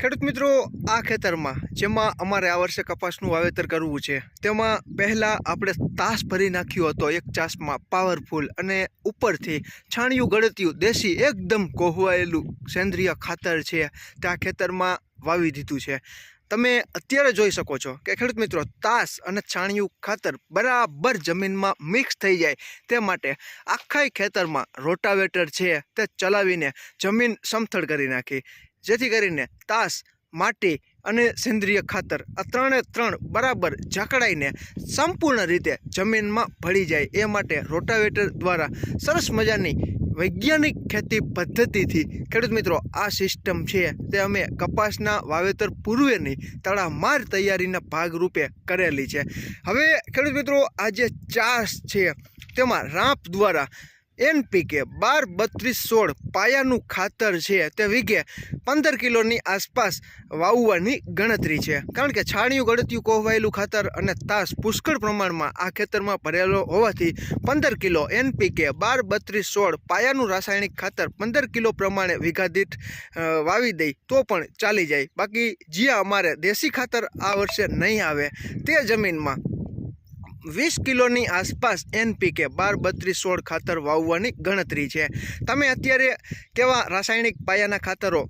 ખેડૂત મિત્રો, આ ખેતરમાં જેમાં અમારે આ વર્ષે કપાસનું વાવેતર કરવું છે, તેમાં પહેલાં આપણે તાસ ભરી નાખ્યો હતો એક ચાસમાં પાવરફુલ અને ઉપરથી છાણિયું ગળતિયું દેશી એકદમ કોહવાયેલું સેન્દ્રિય ખાતર છે, તે આ ખેતરમાં વાવી દીધું છે. તમે અત્યારે જોઈ શકો છો કે ખેડૂત મિત્રો, તાસ અને છાણિયું ખાતર બરાબર જમીનમાં મિક્સ થઈ જાય, તે માટે આખાય ખેતરમાં રોટાવેટર છે, તે ચલાવીને જમીન સમથળ કરી નાખી. જેથી કરીને તાસ, માટી અને સેન્દ્રિય ખાતર આ ત્રણે ત્રણ બરાબર જકડાઈને સંપૂર્ણ રીતે જમીનમાં ભળી જાય. એ માટે રોટાવેટર દ્વારા સરસ મજાની વૈજ્ઞાનિક ખેતી પદ્ધતિથી ખેડૂત મિત્રો આ સિસ્ટમ છે તે અમે કપાસના વાવેતર પૂર્વેની તડામાર તૈયારીના ભાગરૂપે કરેલી છે. હવે ખેડૂત મિત્રો આ જે ચાસ છે તેમાં રાંપ દ્વારા એનપીકે બાર બત્રીસ સોળ પાયાનું ખાતર છે તે વીઘે પંદર કિલોની આસપાસ વાવવાની ગણતરી છે. કારણ કે છાણિયું ગળતિયું કોહવાયેલું ખાતર અને તાસ પુષ્કળ પ્રમાણમાં આ ખેતરમાં ભરેલો હોવાથી પંદર કિલો એનપીકે બાર બત્રીસ સોળ પાયાનું રાસાયણિક ખાતર પંદર કિલો પ્રમાણે વીઘા દીઠ વાવી દઈ તો પણ ચાલી જાય. બાકી જ્યાં અમારે દેશી ખાતર આ વર્ષે નહીં આવે. તે જમીનમાં વીસ કિલોની આસપાસ એનપીકે બાર બત્રીસ સોળ ખાતર વાવવાની ગણતરી છે. તમે અત્યારે કેવા રાસાયણિક પાયાના ખાતરો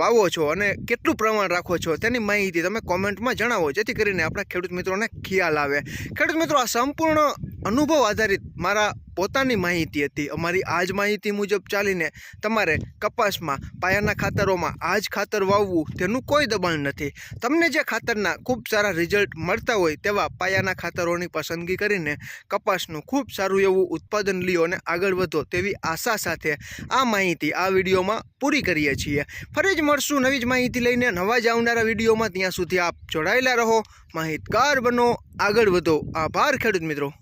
વાવો છો અને કેટલું પ્રમાણ રાખો છો તેની માહિતી તમે કોમેન્ટમાં જણાવો, જેથી કરીને આપણા ખેડૂત મિત્રોને ખ્યાલ આવે. ખેડૂત મિત્રો, આ સંપૂર્ણ અનુભવ આધારિત મારા પોતાની માહિતી હતી. અમારી આ જ માહિતી મુજબ ચાલીને તમારે કપાસમાં, પાયાના ખાતરોમાં આ જ ખાતર વાવવું તેનું કોઈ દબાણ નથી. તમને જે ખાતરના ખૂબ સારા રિઝલ્ટ મળતા હોય તેવા પાયાના ખાતરોની પસંદગી કરીને કપાસનું ખૂબ સારું એવું ઉત્પાદન લ્યો અને આગળ વધો તેવી આશા સાથે આ માહિતી આ વિડીયોમાં પૂરી કરીએ છીએ. ફરી જ મળશું નવી જ માહિતી લઈને. નવા જ આવનારા વિડીયોમાં ત્યાં સુધી આપ જોડાયેલા રહો. માહિતગાર બનો. આગળ વધો. આભાર ખેડૂત મિત્રો.